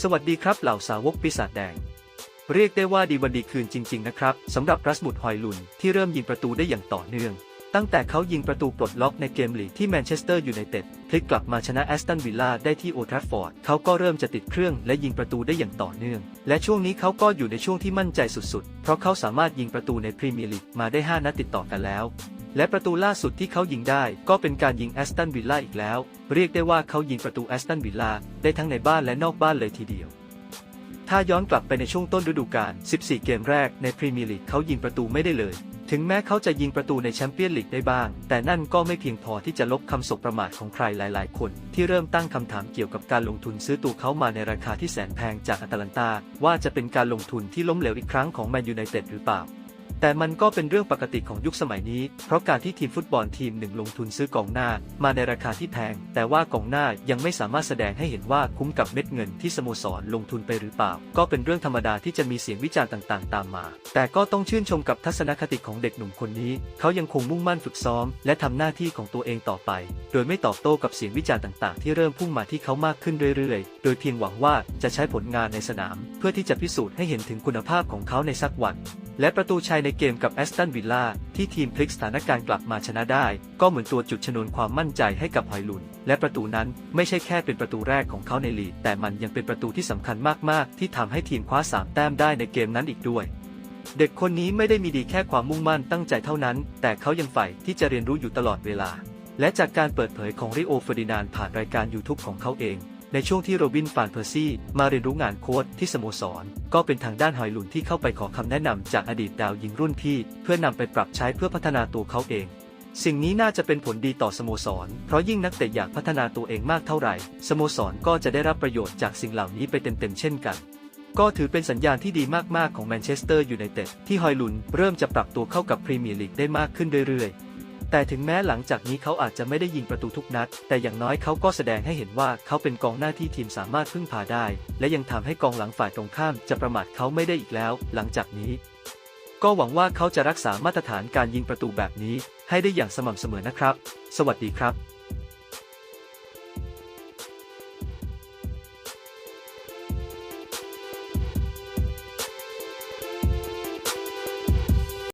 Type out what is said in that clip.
สวัสดีครับเหล่าสาวกปีศาจแดง เรียกได้ว่าดีวันดีคืนจริง ๆ นะครับสำหรับรัสมุดฮอยลุนที่เริ่มยิงประตูได้อย่างต่อเนื่อง ตั้งแต่เขายิงประตูปลดล็อกในเกมลีกที่แมนเชสเตอร์ยูไนเต็ดพลิกกลับมาชนะแอสตันวิลล่าได้ที่โอทราฟฟอร์ดเขาก็เริ่มจะติดเครื่องและยิงประตูได้อย่างต่อเนื่อง และช่วงนี้เขาก็อยู่ในช่วงที่มั่นใจสุดๆ เพราะเขาสามารถยิงประตูในพรีเมียร์ลีกมาได้ 5 นัดติดต่อกันแล้ว และประตูล่าสุดที่เขายิงได้ก็เป็นการยิงแอสตันวิลล่าอีกแล้ว เรียกได้ว่าเขายิงประตูแอสตันวิลล่าได้ทั้งในบ้านและนอกบ้านเลยทีเดียว ถ้าย้อนกลับไปในช่วงต้นฤดูกาล 14 เกมแรกในพรีเมียร์ลีกเขายิงประตูไม่ได้เลย ถึงแม้เขาจะยิงประตูในแชมเปี้ยนลีกได้บ้าง แต่นั่นก็ไม่เพียงพอที่จะลบคำสบประมาทของใครหลาย ๆ คน ที่เริ่มตั้งคำถามเกี่ยวกับการลงทุนซื้อตัวเขามาในราคาที่แสนแพงจากอตาลันตาว่าจะเป็นการลงทุนที่ล้มเหลวอีกครั้งของแมนยูไนเต็ดหรือเปล่า แต่มันก็เป็นเรื่องปกติของยุคสมัยนี้ เพราะการที่ทีมฟุตบอลทีมหนึ่งลงทุนซื้อกองหน้า มาในราคาที่แพง แต่ว่ากองหน้ายังไม่สามารถแสดงให้เห็นว่าคุ้มกับเม็ดเงินที่สโมสรลงทุนไปหรือเปล่า ก็เป็นเรื่องธรรมดาที่จะมีเสียงวิจารณ์ต่างๆ ตามมา แต่ก็ต้องชื่นชมกับทัศนคติของเด็กหนุ่มคนนี้ เขายังคงมุ่งมั่นฝึกซ้อม และทำหน้าที่ของตัวเองต่อไป โดยไม่ตอบโต้กับเสียงวิจารณ์ต่างๆ ที่เริ่มพุ่งมาที่เขามากขึ้นเรื่อยๆ โดยเพียงหวังว่าจะใช้ผลงานในสนาม เพื่อที่จะพิสูจน์ให้เห็นถึงคุณภาพของเขาในสักวัน และประตูชัยในเกมกับแอสตันวิลล่าที่ทีมพลิกสถานการณ์กลับมาชนะได้ ก็เหมือนตัวจุดชนวนความมั่นใจให้กับหอยลุน และประตูนั้นไม่ใช่แค่เป็นประตูแรกของเขาในลีกแต่มันยังเป็นประตูที่สำคัญมากๆ ที่ทำให้ทีมคว้าสามแต้มได้ในเกมนั้นอีกด้วย เด็กคนนี้ไม่ได้มีดีแค่ความมุ่งมั่นตั้งใจเท่านั้น แต่เขายังใฝ่ที่จะเรียนรู้อยู่ตลอดเวลา และจากการเปิดเผยของริโอเฟอร์ดินานผ่านรายการ YouTube ของเขาเอง ในช่วงที่โรบินฟานเพอร์ซี่มาเรียนรู้งานโค้ชที่สโมสร ก็เป็นทางด้านหอยหลุนที่เข้าไปขอคำแนะนำจากอดีตดาวยิงรุ่นพี่ เพื่อนำไปปรับใช้เพื่อพัฒนาตัวเขาเอง สิ่งนี้น่าจะเป็นผลดีต่อสโมสร เพราะยิ่งนักเตะอยากพัฒนาตัวเองมากเท่าไหร่ สโมสรก็จะได้รับประโยชน์จากสิ่งเหล่านี้ไปเต็มๆเช่นกัน ก็ถือเป็นสัญญาณที่ดีมากๆของแมนเชสเตอร์ยูไนเต็ดที่ฮอยลุนเริ่มจะปรับตัวเข้ากับพรีเมียร์ลีกได้มากขึ้นเรื่อยๆ แต่ถึงแม้หลังจากนี้เขาอาจจะไม่ได้ยิงประตูทุกนัด แต่อย่างน้อยเขาก็แสดงให้เห็นว่าเขาเป็นกองหน้าที่ทีมสามารถพึ่งพาได้ และยังทำให้กองหลังฝ่ายตรงข้ามจะประมาทเขาไม่ได้อีกแล้ว หลังจากนี้ ก็หวังว่าเขาจะรักษามาตรฐานการยิงประตูแบบนี้ ให้ได้อย่างสม่ำเสมอนะครับ สวัสดีครับ